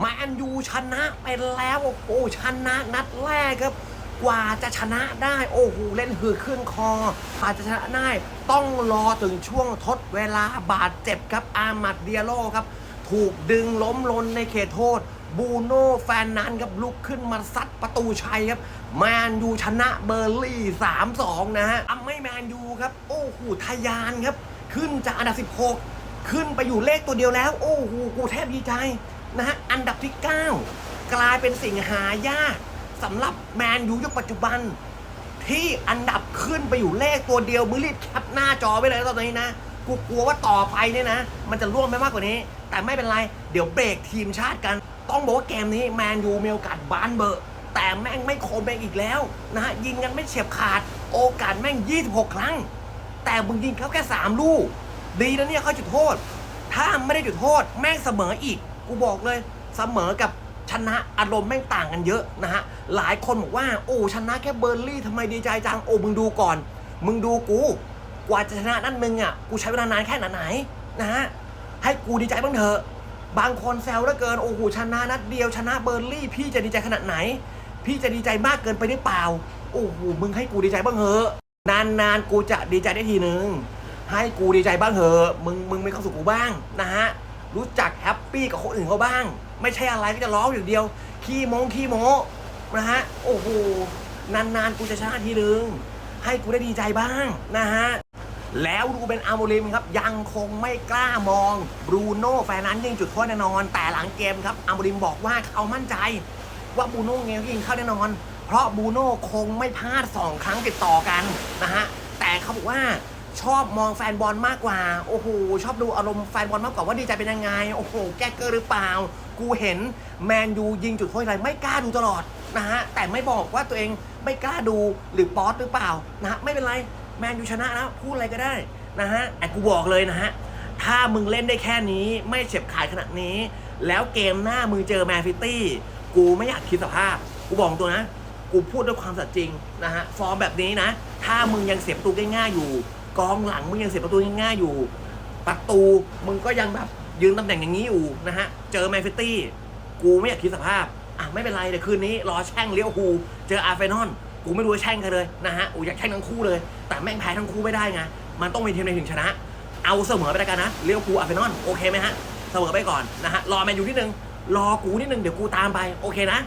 แมนยูชนะไปแล้วโอ้โหชนะนัดแรกครับ กว่าจะชนะได้ โอ้โหเล่นหือขึ้นคอกว่าจะชนะได้ต้องรอถึงช่วงทดเวลาบาดเจ็บครับอามัดเดียโลครับ ถูกดึงล้มลนในเขตโทษ บูโน่แฟนนั้นครับลุกขึ้นมาซัดประตูชัยครับ แมนยูชนะเบอร์ลี่3-2 นะฮะทำให้แมนยูครับ โอ้โหทะยานครับ ขึ้นจากอันดับ 16 ขึ้นไปอยู่เลขตัวเดียวแล้ว โอ้โหกูแทบดีใจ นะฮะอันดับที่ 9 กลายเป็นสิ่งหายากสำหรับแมนยูยุคปัจจุบัน ที่อันดับขึ้นไปอยู่เลขตัวเดียวมือรีบแคปหน้าจอไว้เลยตอนนี้นะกูกลัวว่าต่อไปเนี่ยนะ มันจะร่วงไปมากกว่านี้ แต่ไม่เป็นไร เดี๋ยวเบรกทีมชาติกัน ต้องบอกว่าเกมนี้แมนยูมีโอกาสบานเบอร์ แต่แม่งไม่คมเองอีกแล้วนะฮะยิงกันไม่เฉียบขาด โอกาสแม่ง 26 ครั้ง แต่มึงยิงเขาแค่ 3 ลูก ดีนะเนี่ยเขาจุดโทษ ถ้าไม่ได้จุดโทษแม่งเสมออีก กูบอกเลยเสมอกับชนะอารมณ์แม่งต่างกันเยอะนะฮะ หลายคนบอกว่า โอ้ชนะแค่เบอร์ลี่ทำไมดีใจจัง โอ้มึงดูก่อน มึงดูกู กว่าจะชนะนั่นนึงอะ กูใช้เวลานานแค่ไหนนะฮะ ให้กูดีใจบ้างเถอะ บางคนแซวเหลือเกิน โอ้โหชนะนัดเดียวชนะเบอร์ลี่ พี่จะดีใจขนาดไหน พี่จะดีใจมากเกินไปหรือเปล่า โอ้โหมึงให้กูดีใจบ้างเถอะ นานๆกูจะดีใจได้ทีนึง ให้กูดีใจบ้างเถอะ มึงมึงมีความสุขกูบ้างนะฮะ รู้จักแฮปปี้กับคนอื่นเขาบ้าง ไม่ใช่อะไรก็จะร้องอย่างเดียว ขี้โมงขี้โมนะฮะ โอ้โห นานๆ กูจะชนะทีนึง ให้กูได้ดีใจบ้างนะฮะ แล้วดูเป็นอาร์โมริมครับ ยังคงไม่กล้ามองบรูโน่แฟนนั้นยิงจุดโทษแน่นอน แต่หลังเกมครับอาร์โมริมบอกว่าเขามั่นใจ ว่าบรูโน่เงยิงเข้าแน่นอน เพราะบรูโน่คงไม่พลาด2ครั้งติดต่อกันนะฮะ แต่เขาบอกว่า ชอบมองแฟนบอลมากกว่า โอ้โห ชอบดูอารมณ์แฟนบอลมากกว่าว่าดีใจเป็นยังไง โอ้โห แก้เกอร์หรือเปล่า กูเห็นแมนยูยิงจุดโทษอะไรไม่กล้าดูตลอดนะฮะ แต่ไม่บอกว่าตัวเองไม่กล้าดูหรือป๊อตหรือเปล่านะฮะ ไม่เป็นไร แมนยูชนะแล้วพูดอะไรก็ได้นะฮะแต่กูบอกเลยนะฮะ ถ้ามึงเล่นได้แค่นี้ไม่เฉียบขาดขนาดนี้ แล้วเกมหน้ามึงเจอแมนซิตี้ กูไม่อยากคิดสภาพ กูบอกตัวนะ กูพูดด้วยความสัตย์จริงนะฮะ ฟอร์มแบบนี้นะ ถ้ามึงยังเสียประตูง่ายๆอยู่ กองหลังมึงยังเสียประตูง่ายๆอยู่ ประตูมึงก็ยังแบบยืนตำแหน่งอย่างนี้อยู่นะฮะ เจอแมนซิตี้ กูไม่อยากคิดสภาพ อะไม่เป็นไรเดี๋ยวคืนนี้ รอแช่งเลี้ยวฮูเจออาร์เฟนอลกูไม่รู้จะแช่งใครเลยนะฮะอูอยากแช่งทั้งคู่เลย แต่แม่งแพ้ทั้งคู่ไม่ได้ไง มันต้องมีทีมใดถึงชนะ เอาเสมอไปแล้วกันนะเลี้ยวฮูอาร์เฟนอลโอเคไหมฮะ เสมอไปก่อนนะฮะ รอแมนยูนิดนึง รอกูนิดนึงเดี๋ยวกูตามไป โอเคนะ